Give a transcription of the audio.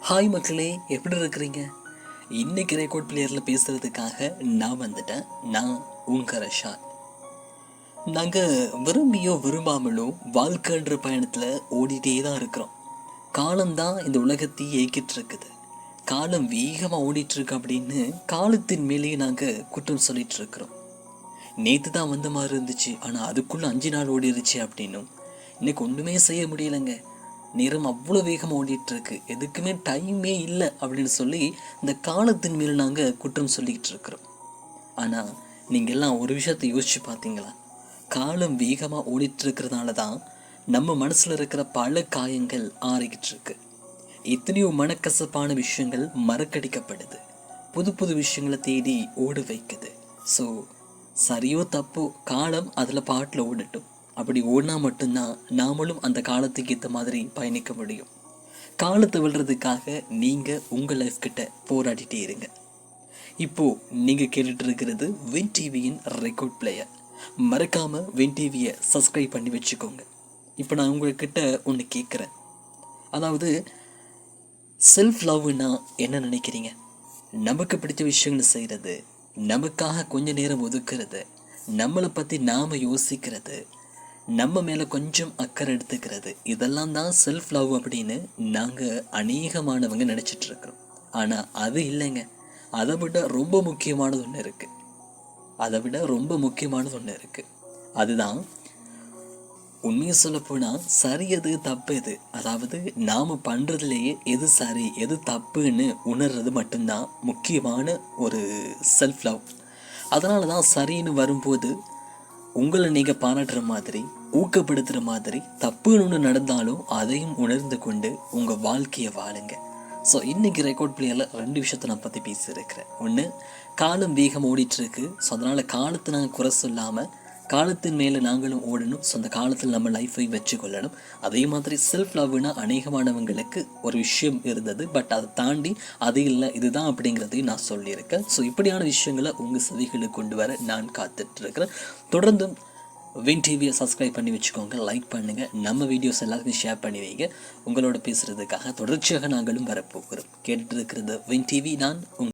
Hi மக்களே எப்படி இருக்கிறீங்க? இன்னைக்கு ரெக்கார்ட் பிளேயரில் பேசுகிறதுக்காக நான் வந்துட்டேன். நான் உங்க ரஷாத் நாங்கள் விரும்பியோ விரும்பாமலோ வாழ்க்கைன்ற பயணத்தில் ஓடிட்டே தான் இருக்கிறோம். காலம்தான் இந்த உலகத்தை இயக்கிட்டு இருக்குது. காலம் வேகமாக ஓடிட்டுருக்கு அப்படின்னு காலத்தின் மேலேயே நாங்கள் குற்றம் சொல்லிட்டு இருக்கிறோம். நேற்று தான் வந்த மாதிரி இருந்துச்சு. ஆனால் அதுக்குள்ளே அஞ்சு நாள் ஓடிருச்சு அப்படின்னும். இன்னைக்கு ஒன்றுமே செய்ய முடியலைங்க. நேரம் அவ்வளோ வேகமாக ஓடிட்டு இருக்கு எதுக்குமே டைமே இல்லை அப்படின்னு சொல்லி இந்த காலத்தின் மேல் நாங்கள் குற்றம் சொல்லிக்கிட்டு இருக்கிறோம். ஆனால் நீங்கள் எல்லாம் ஒரு விஷயத்தை யோசிச்சு பார்த்தீங்களா? காலம் வேகமாக ஓடிட்டு இருக்கிறதுனால தான் நம்ம மனசில் இருக்கிற பல காயங்கள் ஆறிக்கிட்டு இருக்கு எத்தனையோ மனக்கசப்பான விஷயங்கள் மறக்கடிக்கப்படுது. புது புது விஷயங்களை தேடி ஓடு வைக்குது. ஸோ சரியோ தப்போ காலம் அதில் பாட்டில் ஓடட்டும். அப்படி ஓடினா மட்டும்தான் நாமளும் அந்த காலத்துக்கு ஏற்ற மாதிரி பயணிக்க முடியும். காலத்தை விழுறதுக்காக நீங்கள் உங்கள் லைஃப் கிட்ட போராடிட்டே இருங்க. இப்போது நீங்கள் கேட்டுட்டு இருக்கிறது வின் டிவியின் ரெக்கார்ட் பிளேயர் மறக்காமல் வின் டிவியை சப்ஸ்கிரைப் பண்ணி வச்சுக்கோங்க. இப்போ நான் உங்கள்கிட்ட ஒன்று கேட்குறேன் அதாவது செல்ஃப் லவ்னா என்ன நினைக்கிறீங்க? நமக்கு பிடிச்ச விஷயங்களை செய்கிறது நமக்காக கொஞ்ச நேரம் ஒதுக்குறது நம்மளை பற்றி நாம் யோசிக்கிறது நம்ம மேலே கொஞ்சம் அக்கறை எடுத்துக்கிறது. இதெல்லாம் தான் செல்ஃப் லவ் அப்படின்னு நாங்கள் அநேகமானவங்க நினச்சிட்ருக்குறோம் ஆனால் அது இல்லைங்க. அதை விட ரொம்ப முக்கியமானது ஒன்று இருக்குது அதை விட ரொம்ப முக்கியமானது ஒன்று இருக்குது அதுதான் உண்மையை சொல்லப்போனால் சரி எது தப்பு எது? அதாவது நாம் பண்ணுறதுலேயே எது சரி எது தப்புன்னு உணர்றது மட்டும்தான் முக்கியமான ஒரு செல்ஃப் லவ் அதனால தான் சரின்னு வரும்போது உங்களை நீங்கள் பாராட்டுற மாதிரி ஊக்கப்படுத்துகிற மாதிரி தப்புன்னு ஒன்று நடந்தாலும் அதையும் உணர்ந்து கொண்டு உங்கள் வாழ்க்கையை வாழுங்க. ஸோ இன்றைக்கி ரெக்கார்ட் பிளேயரில் ரெண்டு விஷயத்தை நான் பற்றி பேசியிருக்கிறேன். ஒன்று காலம் வேகம் ஓடிட்டுருக்கு ஸோ அதனால் காலத்தை நாங்கள் குறை சொல்லாமல் காலத்தின் மேலே நாங்களும் ஓடணும். ஸோ அந்த காலத்தில் நம்ம லைஃப்பை வச்சு கொள்ளணும் அதே மாதிரி செல்ஃப் லவ்னா அநேகமானவங்களுக்கு ஒரு விஷயம் இருந்தது. பட் அதை தாண்டி அது இல்லை இதுதான் அப்படிங்கிறதையும் நான் சொல்லியிருக்கேன். ஸோ இப்படியான விஷயங்களை உங்கள் செவிகளுக்கு கொண்டு வர நான் காத்துட்ருக்கிறேன். தொடர்ந்தும் வின் டிவியை சப்ஸ்கிரைப் பண்ணி வச்சுக்கோங்க. லைக் பண்ணுங்கள் நம்ம வீடியோஸ் எல்லாத்தையும் ஷேர் பண்ணி வைங்க. உங்களோட பேசுகிறதுக்காக தொடர்ச்சியாக நாங்களும் வரப்போகிறோம். கேட்டுட்டு இருக்கிறது வின் டிவி நான் உங்கள்